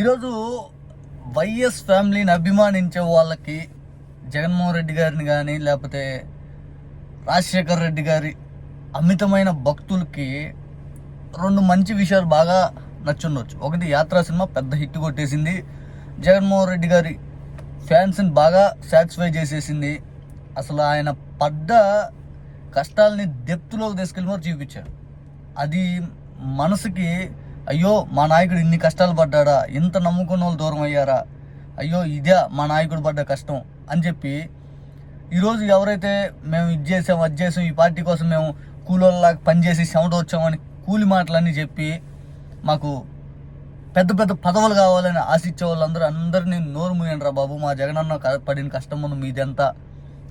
ఈరోజు వైఎస్ ఫ్యామిలీని అభిమానించే వాళ్ళకి జగన్మోహన్ రెడ్డి గారిని కానీ లేకపోతే రాజశేఖర్ రెడ్డి గారి అమితమైన భక్తులకి రెండు మంచి విషయాలు బాగా నచ్చుండొచ్చు. ఒకటి యాత్రా సినిమా పెద్ద హిట్ కొట్టేసింది. జగన్మోహన్ రెడ్డి గారి ఫ్యాన్స్ని బాగా సాటిస్ఫై చేసేసింది. అసలు ఆయన పడ్డ కష్టాలని డెప్త్లోకి తీసుకెళ్ళి మరి చూపించాడు. అది మనసుకి అయ్యో మా నాయకుడు ఇన్ని కష్టాలు పడ్డాడా? ఇంత నమ్ముకున్న వాళ్ళు దూరం అయ్యారా అయ్యో ఇదే మా నాయకుడు పడ్డ కష్టం అని చెప్పి ఈరోజు ఎవరైతే మేము ఇది చేసాం అది చేసాం ఈ పార్టీ కోసం మేము కూలోళ్ళలాగా పనిచేసి చెమట వచ్చామని కూలి మాటలన్నీ చెప్పి మాకు పెద్ద పెద్ద పదవులు కావాలని ఆశించే వాళ్ళందరూ అందరినీ నోరు మూయండి రా బాబు మా జగనన్న పడిన కష్టం ముందు మీదెంత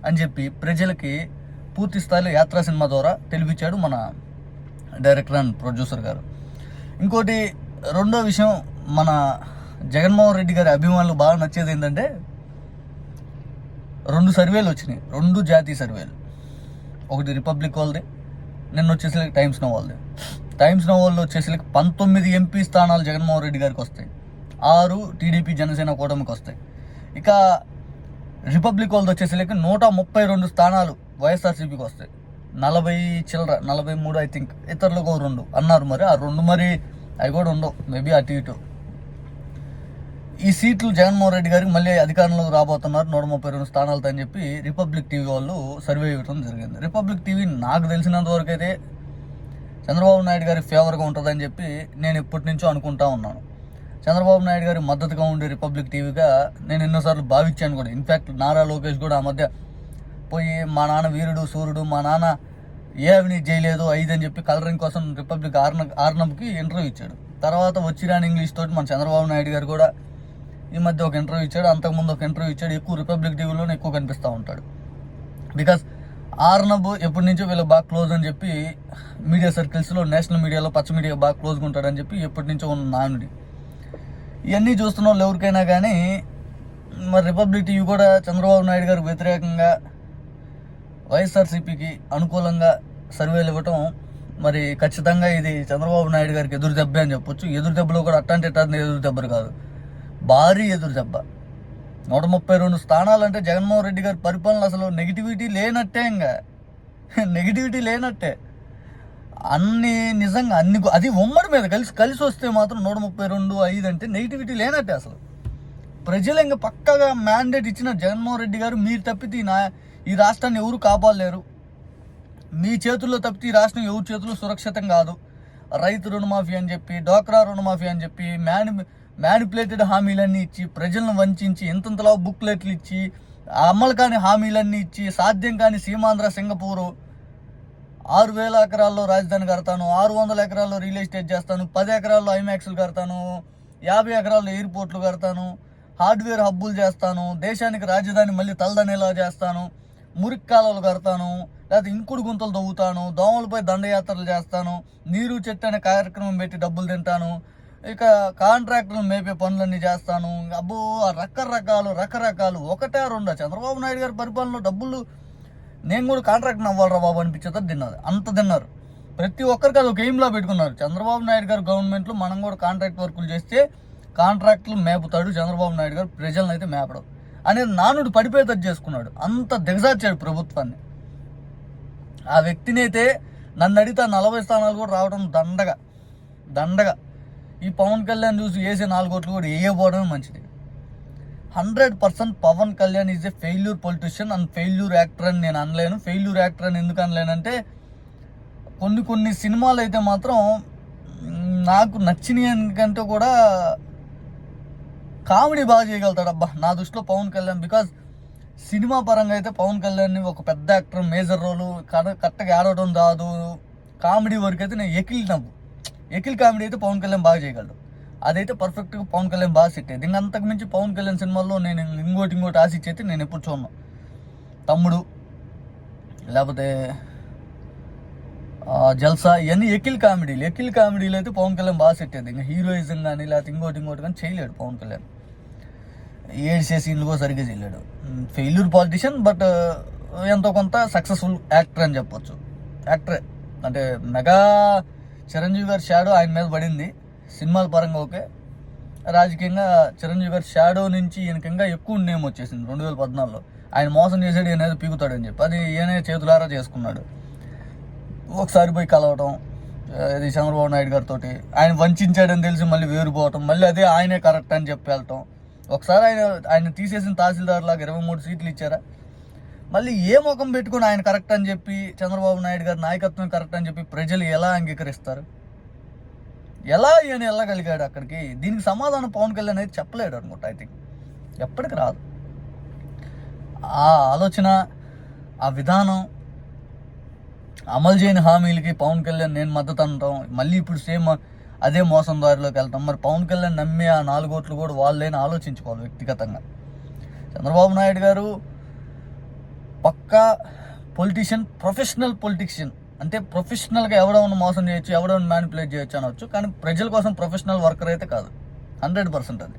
అని చెప్పి ప్రజలకి పూర్తి స్థాయిలో యాత్రా సినిమా ద్వారా తెలిపించాడు మన డైరెక్టర్ అండ్ ప్రొడ్యూసర్ గారు. ఇంకోటి రెండో విషయం మన జగన్మోహన్ రెడ్డి గారి అభిమానులు బాగా నచ్చేది ఏంటంటే రెండు సర్వేలు వచ్చినాయి. రెండు జాతీయ సర్వేలు. ఒకటి రిపబ్లిక్ వాళ్ళది నిన్న వచ్చేసరికి టైమ్స్ నో వాళ్ళది టైమ్స్ నో వాళ్ళు వచ్చేసరికి పంతొమ్మిది ఎంపీ స్థానాలు జగన్మోహన్ రెడ్డి గారికి వస్తాయి. ఆరు టీడీపీ జనసేన కూటమికి వస్తాయి. ఇక రిపబ్లిక్ వాళ్ళది వచ్చేసరికి నూట ముప్పై రెండు స్థానాలు వైఎస్ఆర్సీపీకి వస్తాయి. నలభై చిల్లర నలభై మూడు ఐ థింక్ ఇతరులకు ఒక రెండు అన్నారు మరి. ఆ రెండు మరి అవి కూడా ఉండవు. మేబీ అటు ఇటు. ఈ సీట్లు జగన్మోహన్ రెడ్డి గారికి మళ్ళీ అధికారంలోకి రాబోతున్నారు. నూట ముప్పై రెండు స్థానాలతో అని చెప్పి రిపబ్లిక్ టీవీ వాళ్ళు సర్వే ఇవ్వడం జరిగింది. రిపబ్లిక్ టీవీ నాకు తెలిసినంత వరకు అయితే చంద్రబాబు నాయుడు గారి ఫేవర్గా ఉంటుందని చెప్పి నేను ఇప్పటి నుంచో అనుకుంటా ఉన్నాను. చంద్రబాబు నాయుడు గారి మద్దతుగా ఉండే రిపబ్లిక్ టీవీగా నేను ఎన్నోసార్లు భావించాను కూడా. ఇన్ఫ్యాక్ట్ నారా లోకేష్ కూడా ఆ మధ్య పోయి మా నాన్న వీరుడు సూర్యుడు మా నాన్న ఏ అవినీతి చేయలేదు ఐదు అని చెప్పి కలరింగ్ కోసం రిపబ్లిక్ ఆర్న ఆర్నబ్కి ఇంటర్వ్యూ ఇచ్చాడు. తర్వాత వచ్చిరాని ఇంగ్లీష్ తోటి మన చంద్రబాబు నాయుడు గారు కూడా ఈ మధ్య ఒక ఇంటర్వ్యూ ఇచ్చాడు. అంతకుముందు ఒక ఇంటర్వ్యూ ఇచ్చాడు. ఎక్కువ రిపబ్లిక్ టీవీలోనే ఎక్కువ కనిపిస్తూ ఉంటాడు. బికాస్ ఆర్నబ్ ఎప్పటి నుంచో వీళ్ళు బాగా క్లోజ్ అని చెప్పి మీడియా సర్కిల్స్లో నేషనల్ మీడియాలో పచ్చ మీడియా బాగా క్లోజ్గా ఉంటాడని చెప్పి ఎప్పటి నుంచో ఉన్న నానుడి. ఇవన్నీ చూస్తున్న వాళ్ళు ఎవరికైనా కానీ మరి రిపబ్లిక్ టీవీ కూడా చంద్రబాబు నాయుడు గారికి వ్యతిరేకంగా వైఎస్ఆర్సీపీకి అనుకూలంగా సర్వేలు ఇవ్వటం మరి ఖచ్చితంగా ఇది చంద్రబాబు నాయుడు గారికి ఎదురు దెబ్బ అని చెప్పొచ్చు. ఎదురు దెబ్బలో కూడా అట్టంటి ఇట్టాంటి ఎదురు దెబ్బలు కాదు. భారీ ఎదురు దెబ్బ. నూట ముప్పై రెండు స్థానాలు అంటే జగన్మోహన్ రెడ్డి గారి పరిపాలన అసలు నెగిటివిటీ లేనట్టే ఇంకా నెగిటివిటీ లేనట్టే. అన్ని నిజంగా అన్ని అది ఉమ్మడి మీద కలిసి కలిసి వస్తే మాత్రం నూట ముప్పై రెండు ఐదు అంటే నెగిటివిటీ లేనట్టే అసలు. ప్రజలు ఇంకా పక్కగా మ్యాండేట్ ఇచ్చిన జగన్మోహన్ రెడ్డి గారు మీరు తప్పితే ఈ నా ఈ రాష్ట్రాన్ని ఎవరు కాపాడలేరు. మీ చేతుల్లో తప్పితే ఈ రాష్ట్రం ఎవరి చేతుల్లో సురక్షితం కాదు. రైతు రుణమాఫీ అని చెప్పి డోక్రా రుణమాఫీ అని చెప్పి మ్యాని మ్యానిపులేటెడ్ హామీలన్నీ ఇచ్చి ప్రజలను వంచి ఇంతంతలా బుక్లెట్లు ఇచ్చి అమలు కాని హామీలన్నీ ఇచ్చి సాధ్యం కాని సీమాంధ్ర సింగపూరు ఆరు వేల ఎకరాల్లో రాజధాని కడతాను ఆరు వందల ఎకరాల్లో రియల్ ఎస్టేట్ చేస్తాను పది ఎకరాల్లో ఐమాక్స్లు కడతాను యాభై ఎకరాల్లో ఎయిర్పోర్ట్లు కడతాను హార్డ్వేర్ హబ్బులు చేస్తాను దేశానికి రాజధాని మళ్ళీ తలదనేలా చేస్తాను మురికి కాలువలు కడతాను లేకపోతే ఇంకుడు గుంతలు తవ్వుతాను దోమలపై దండయాత్రలు చేస్తాను నీరు చెట్టు అనే కార్యక్రమం పెట్టి డబ్బులు తింటాను ఇక కాంట్రాక్టర్లు మేపే పనులన్నీ చేస్తాను. అబ్బో ఆ రకరకాలు రకరకాలు. ఒకటే రెండా? చంద్రబాబు నాయుడు గారి పరిపాలనలో డబ్బులు నేను కూడా కాంట్రాక్ట్ అవ్వాలరా బాబు అనిపించేది తిన్నారు. అంత తిన్నారు. ప్రతి ఒక్కరికి అది ఒక ఎయిమ్లా పెట్టుకున్నారు. చంద్రబాబు నాయుడు గారు గవర్నమెంట్లో మనం కూడా కాంట్రాక్ట్ వర్కులు చేస్తే కాంట్రాక్టులు మేపుతాడు చంద్రబాబు నాయుడు గారు ప్రజలను అయితే మేపడం. అనేది నానుడు పడిపోయేటట్టు చేసుకున్నాడు. అంత దిగజార్చాడు ప్రభుత్వాన్ని. ఆ వ్యక్తినైతే నన్ను అడిగితే ఆ నలభై స్థానాలు కూడా రావడం దండగా దండగా. ఈ పవన్ కళ్యాణ్ చూసి వేసే నాలుగు ఓట్లు కూడా వేయబోవడమే మంచిది. Hundred percent Pawan Kalyan is a failure politician and failure actor అని నేను అనలేను. ఫెయిల్యూర్ యాక్టర్ అని ఎందుకు అనలేనంటే కొన్ని కొన్ని సినిమాలు అయితే మాత్రం నాకు నచ్చినవి ఎందుకంటే కూడా కామెడీ బాగా చేయగలుగుతాడు అబ్బా నా దృష్టిలో పవన్ కళ్యాణ్ బికాజ్ సినిమా పరంగా అయితే పవన్ కళ్యాణ్ని ఒక పెద్ద యాక్టర్ మేజర్ రోలు కరెక్ట్గా ఆడవడం రాదు. కామెడీ వరకు అయితే నేను ఎకిల్ నవ్వు. ఎకిల్ కామెడీ అయితే పవన్ కళ్యాణ్ బాగా చేయగలడు. అదైతే పర్ఫెక్ట్గా పవన్ కళ్యాణ్ బాగా సెట్ అయ్యింది. అంతకు మించి పవన్ కళ్యాణ్ సినిమాల్లో నేను ఇంకోటి ఇంకోటి ఆశించి అయితే నేను ఎప్పుడు చూడను. తమ్ముడు లేకపోతే జల్సా ఇవన్నీ ఎకిల్ కామెడీలు. ఎకిల్ కామెడీలు అయితే పవన్ కళ్యాణ్ బాగా సెట్ అయింది ఇంకా హీరోయిజం కానీ లేకపోతే ఇంకోటి ఇంకోటి కానీ చేయలేడు పవన్ కళ్యాణ్. ఏడ్చే సీన్లు కూడా సరిగ్గా చేయలేడు. ఫెయిల్యూర్ పాలిటిషియన్ బట్ ఎంతో కొంత సక్సెస్ఫుల్ యాక్టర్ అని చెప్పొచ్చు. యాక్టరే అంటే మెగా చిరంజీవి గారి షాడో ఆయన మీద పడింది. సినిమాల పరంగా ఓకే. రాజకీయంగా చిరంజీవి గారి షాడో నుంచి ఈయనకి ఎక్కువ నేమ్ వచ్చేసింది. రెండు వేల పద్నాలుగులో. ఆయన మోసం చేసాడు ఈయన ఏదో పీకుతాడని చెప్పి. అది ఈయన చేతులారా చేసుకున్నాడు. ఒకసారి పోయి కలవటం ఇది చంద్రబాబు నాయుడు గారితో ఆయన వంచాడని తెలిసి మళ్ళీ వేరుపోవటం మళ్ళీ అదే ఆయనే కరెక్ట్ అని చెప్పి వెళ్ళటం. ఒకసారి ఆయన ఆయన తీసేసిన తహసీల్దార్ లాగా ఇరవై మూడు సీట్లు ఇచ్చారా? మళ్ళీ ఏ ముఖం పెట్టుకుని ఆయన కరెక్ట్ అని చెప్పి చంద్రబాబు నాయుడు గారి నాయకత్వం కరెక్ట్ అని చెప్పి ప్రజలు ఎలా అంగీకరిస్తారు? ఎలా ఈయన వెళ్ళగలిగాడు అక్కడికి? దీనికి సమాధానం పవన్ కళ్యాణ్ అనేది చెప్పలేడు అనుకుంటా ఐ థింక్ ఎప్పటికి రాదు. ఆ ఆలోచన ఆ విధానం అమలు చేయని హామీలకి పవన్ కళ్యాణ్ నేను మద్దతు అంటాం మళ్ళీ ఇప్పుడు సేమ్ అదే మోసం దారిలోకి వెళ్తాం. మరి పవన్ కళ్యాణ్ నమ్మే ఆ నాలుగు ఓట్లు కూడా వాళ్ళైనా ఆలోచించుకోవాలి వ్యక్తిగతంగా? చంద్రబాబు నాయుడు గారు పక్కా పొలిటీషియన్ ప్రొఫెషనల్ పొలిటీషియన్ అంటే ప్రొఫెషనల్గా ఎవడెవరిని మోసం చేయొచ్చు ఎవడెవరిని మ్యానిపులేట్ చేయొచ్చు అనవచ్చు కానీ ప్రజల కోసం ప్రొఫెషనల్ వర్కర్ అయితే కాదు. హండ్రెడ్ పర్సెంట్ అది.